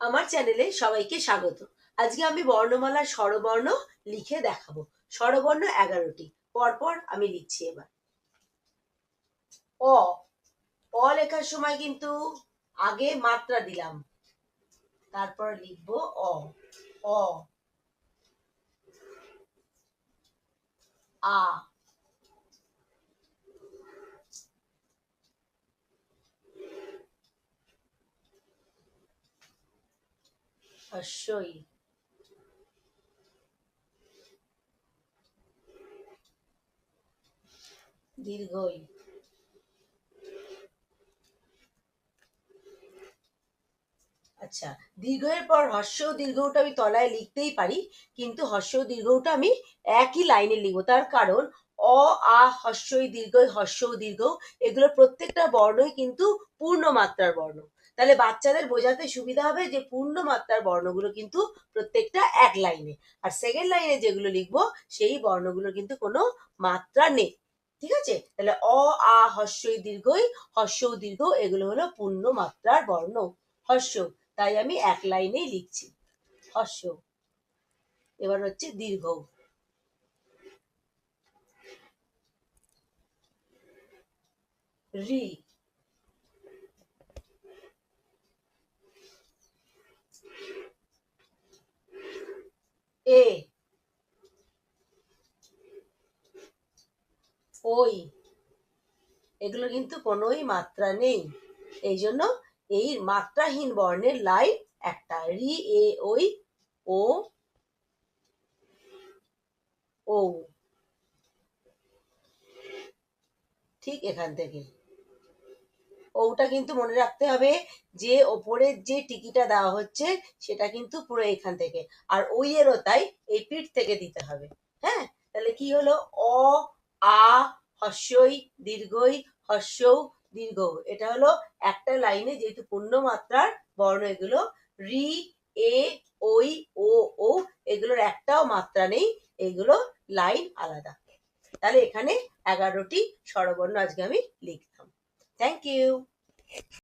আমার চ্যানেলে সবাইকে স্বাগত। আজকে আমি বর্ণমালার স্বরবর্ণ লিখে দেখাবো। স্বরবর্ণ এগারোটি। পরপর আমি লিখছি এবার। অ। অ লেখার সময় কিন্তু আগে মাত্রা দিলাম। তারপর লিখব অ। অ। আ। হস্যই দীর্ঘই। আচ্ছা দীর্ঘের পর হর্ষ দীর্ঘটা আমি তলায় লিখতেই পারি, কিন্তু হর্ষ দীর্ঘটা আমি একই লাইনে লিখব। তার কারণ অ, আ, হর্ষই দীর্ঘই, হর্ষ দীর্ঘ, এগুলো প্রত্যেকটা বর্ণই কিন্তু পূর্ণ মাত্রার বর্ণ। তাহলে বাচ্চাদের বোঝাতে সুবিধা হবে যে পূর্ণ মাত্রার বর্ণগুলো কিন্তু প্রত্যেকটা এক লাইনে। আর সেকেন্ড লাইনে যেগুলো লিখব, সেই বর্ণগুলো কিন্তু কোনো মাত্রা নেই। ঠিক আছে? তাহলে অ, আ হর্ষই দীর্ঘই ও দীর্ঘ, এগুলো হলো পূর্ণ মাত্রার বর্ণ। হর্ষ, তাই আমি এক লাইনেই লিখছি। হর্ষ, এবার হচ্ছে দীর্ঘ। রি এ ওই। এগুলো কিন্তু কোনোই মাত্রা নেই। এই জন্য এই মাত্রাহীন বর্ণের লাইন একটা। রি, এ, ওই, ও ও ঠিক এখান থেকে। ওটা কিন্তু মনে রাখতে হবে যে ওপরের যে টিকিটা দেওয়া হচ্ছে সেটা কিন্তু পুরো এখান থেকে। আর ওই এরও তাই এই পিঠ থেকে দিতে হবে। হ্যাঁ? তাহলে কি হলো? অ, আ হর্ষই দীর্ঘই হর্ষৌ দীর্ঘ। এটা হলো একটা লাইনে যেহেতু পূর্ণ মাত্রার বর্ণ এগুলো, রি, এ, ওই, ও ও এগুলোর একটাও মাত্রা নেই, এগুলো লাইন আলাদা। তাহলে এখানে এগারোটি স্বরবর্ণ আজকে আমি লিখলাম Thank you.